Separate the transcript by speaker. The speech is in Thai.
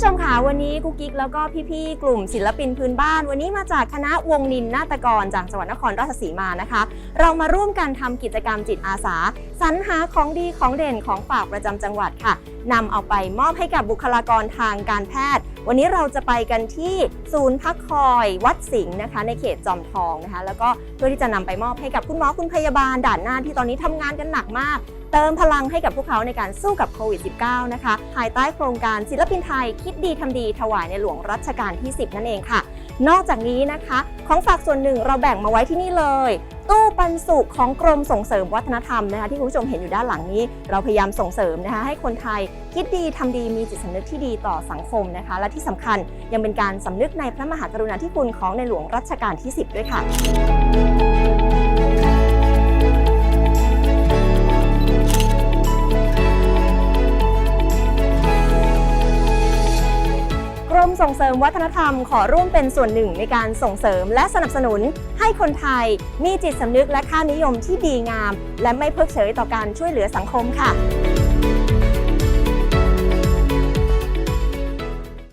Speaker 1: ู้ชมคะวันนี้กุ๊กกิ๊กแล้วก็พี่ๆกลุ่มศิลปินพื้นบ้าน วันนี้มาจากคณะวงนินนาฏกรจากจังหวัดนครราชสีมานะคะ เรามาร่วมกันทำกิจกรรมจิตอาสาสรรหาของดีของเด่นของฝากประจำจังหวัดค่ะนำเอาไปมอบให้กับบุคลากรทางการแพทย์ วันนี้เราจะไปกันที่ศูนย์พักคอยวัดสิงห์นะคะ ในเขตจอมทองนะคะ แล้วก็เพื่อที่จะนำไปมอบให้กับคุณหมอคุณพยาบาลด่านหน้าที่ตอนนี้ทำงานกันหนักมาก เติมพลังให้กับพวกเขาในการสู้กับโควิด -19 นะคะ ภายใต้โครงการศิลปินไทยคิดดีทำดีถวายในหลวงรัชกาลที่ 10 นั่นเองค่ะ นอกจากนี้นะคะ ของฝากส่วนหนึ่งเราแบ่งมาไว้ที่นี่เลย ตู้ปันสุขของกรมส่งเสริมวัฒนธรรมนะคะที่คุณผู้ชมเห็นอยู่ด้านหลังนี้ เราพยายามส่งเสริมนะคะให้คนไทยคิดดีทำดีมีจิตสำนึกที่ดีต่อสังคมนะคะ และที่สำคัญยังเป็นการสำนึกในพระมหากรุณาธิคุณของในหลวงรัชกาลที่ 10 ด้วยค่ะ ส่งเสริมวัฒนธรรมขอร่วมเป็นส่วนหนึ่งในการส่งเสริมและสนับสนุน ให้คนไทยมีจิตสำนึกและค่านิยมที่ดีงาม และไม่เพิกเฉยต่อการช่วยเหลือสังคมค่ะ